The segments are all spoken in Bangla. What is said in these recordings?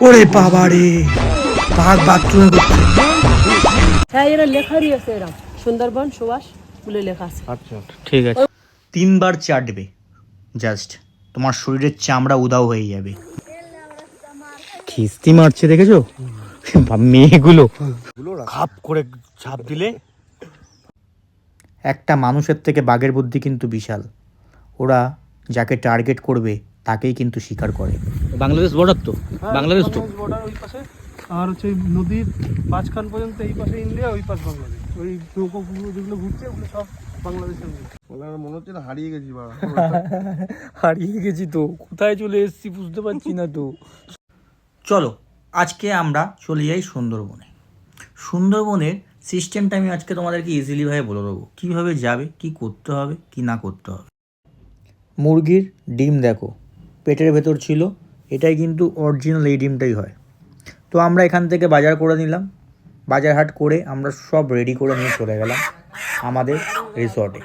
ওরে বাবা রে। বাঘ বাথরুমে করছে হ্যাঁ এরা লেখারই আছে এরম সুন্দরবন সুভাষ বলে লেখা আছে। আচ্ছা ঠিক আছে। তিনবার চাটবে। জাস্ট তোমার শরীরের চামড়া উদাও হয়ে যাবে। খিস্তি মারছে দেখেছ? বা- মেয়েগুলো। খাপ করে ছাপ দিলে? একটা মানুষের থেকে বাঘের বুদ্ধি কিন্তু বিশাল। ওরা যাকে টার্গেট করবে তাকেই কিন্তু শিকার করে। বাংলাদেশ বর্ডার তো? বাংলাদেশ তো? বর্ডার ওই পাশে। আর হচ্ছে নদীর মাঝখান পর্যন্ত এই পাশে ইন্ডিয়া ওই পাশ বাংলাদেশ ওই নৌকো যেগুলো ঘুরছে ওগুলো সব বাংলাদেশের মনে হচ্ছে না হারিয়ে গেছি হারিয়ে গেছি তো। কোথায় চলে এসেছি বুঝতে পারছি না তো। চলো আজকে আমরা চলে যাই সুন্দরবনে। সুন্দরবনের সিস্টেমটা আমি আজকে তোমাদেরকে ইজিলি ইজিলিভাবে বলে দেবো। কীভাবে যাবে কি করতে হবে কি না করতে হবে। মুরগির ডিম দেখো। পেটের ভেতর ছিল এটাই কিন্তু অরিজিনাল এই ডিমটাই হয়। তো আমরা এখান থেকে বাজার করে নিলাম। বাজার হাট করে আমরা সব রেডি করে নিয়ে চলে গেলাম আমাদের রিসর্টে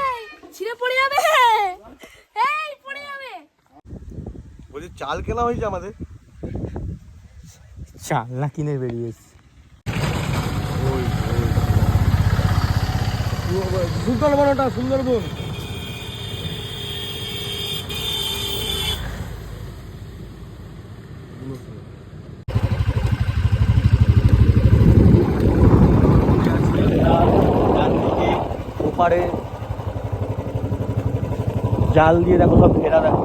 এই ছিঁড়ে পড়ে যাবে। এই পড়ে যাবে। বলছি চাল কেনা হয়েছে আমাদের? চালনা কিনে বেরিয়ে এসেছি সুন্দরবনটা সুন্দরবন। ওপারে জাল দিয়ে দেখো সব ঘেরা দেখো।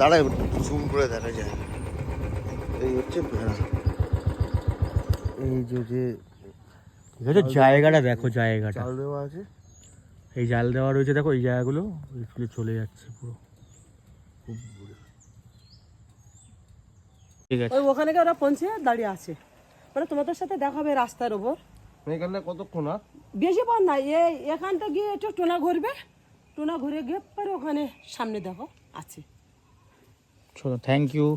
দাঁড়ায় জুম করে দেখা যায়। এই হচ্ছে ভেড়া। এই যে যে আছে জায়গাটা দেখো জায়গাটা। চাল দেওয়া আছে। এই জাল দেওয়া রয়েছে দেখো এই জায়গাগুলো। ওইগুলো চলে যাচ্ছে পুরো। ঠিক আছে। ওই ওখানে গিয়ে ওরা পৌঁছে দাঁড়িয়ে আছে। মানে তোমাদের সাথে দেখা হবে রাস্তার ওপর। এখানে কতক্ষণ আর? বেশি পর না এই এখানটা গিয়ে একটু টোনা ঘুরবে। টোনা ঘুরে গিয়ে পরে ওখানে সামনে দেখো আছে। છો તો થેન્ક યુ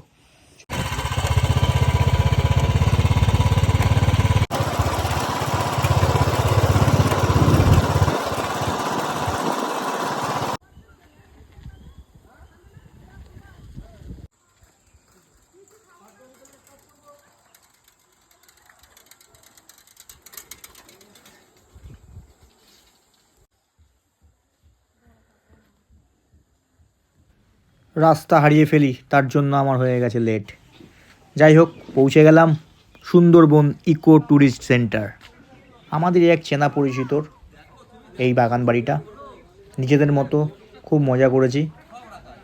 রাস্তা হারিয়ে ফেলি তার জন্য আমার হয়ে গেছে লেট যাই হোক পৌঁছে গেলাম সুন্দরবন ইকো ট্যুরিস্ট সেন্টার আমাদের এক চেনা পরিচিতর এই বাগান বাড়িটা। নিজেদের মতো খুব মজা করেছি।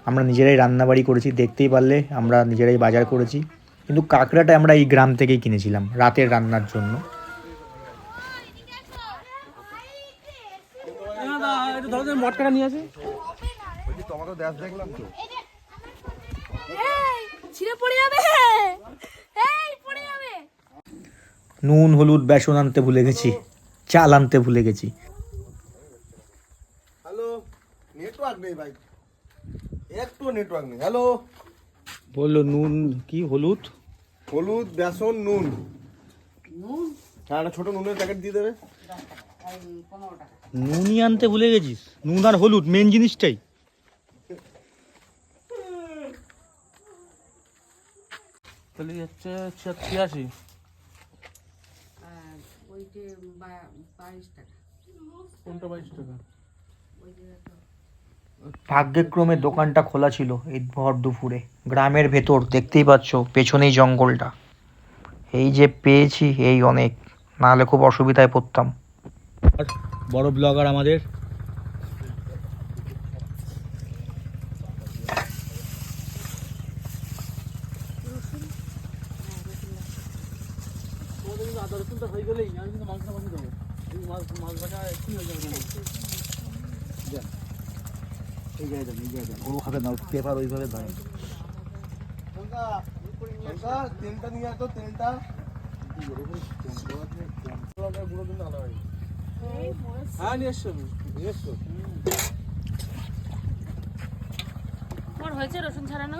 আমরা নিজেরাই রান্নাবাড়ি করেছি দেখতেই পারলে আমরা নিজেরাই বাজার করেছি। কিন্তু কাঁকড়াটা আমরা এই গ্রাম থেকেই কিনেছিলাম রাতের রান্নার জন্য। মটকাটা নিয়ে দেখলাম তো। ছিঁড়ে পড়ে যাবে। এই পড়ে যাবে। নুন হলুদ বেসন আনতে ভুলে গেছি। চাল আনতে ভুলে গেছি। হ্যালো নেটওয়ার্ক নেই ভাই। একটু নেটওয়ার্ক নেই। হ্যালো। বলল নুন কি হলুদ? হলুদ বেসন নুন। হ্যাঁ একটা ছোট নুনের প্যাকেট দিয়ে দেবে। নুনই আনতে ভুলে গেছিস? নুন আর হলুদ মেন জিনিসটাই। তাহলে হচ্ছে ছিয়াশি। কোনটা বাইশ টাকা? ভাগ্যক্রমে দোকানটা খোলা ছিল এই ভর দুপুরে। গ্রামের ভেতর দেখতেই পাচ্ছ পেছনেই জঙ্গলটা। এই যে পেয়েছি এই অনেক। নাহলে খুব অসুবিধায় পড়তাম। বড় ব্লগার আমাদের। আদা রসুনটা হয়ে গেলেই আমি কিন্তু মাংস মাংস দেবো। এই মাছ মাছ ভাজা কি হয়ে যাবে ও হবে না পেপার ওইভাবে তেলটা নিয়ে আসো তেলটা। হ্যাঁ নিয়ে এসছো নিয়ে এসছো তোমার হয়েছে রসুন ছাড়ানো?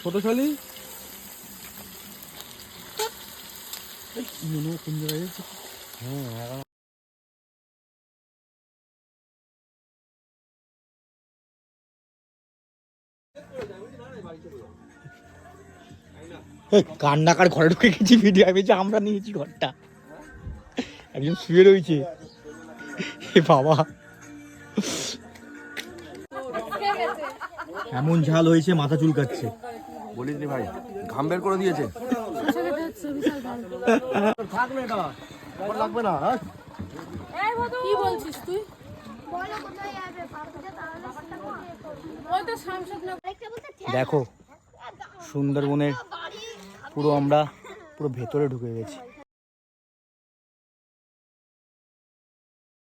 ছোট শালি এই কান্নাকার ঘরে ঢুকে গেছি ভিডিও আমি যে আমরা নিয়েছি ঘরটা। একজন শুয়ে রয়েছে। বাবা। এমন ঝাল হয়েছে মাথা চুলকাচ্ছে। বলিস নি ভাই ঘাম বের করে দিয়েছে। কি বলছিস তুই? ওই তো শামসুদনগর দেখো সুন্দরবনের পুরো আমরা পুরো ভেতরে ঢুকে গেছি।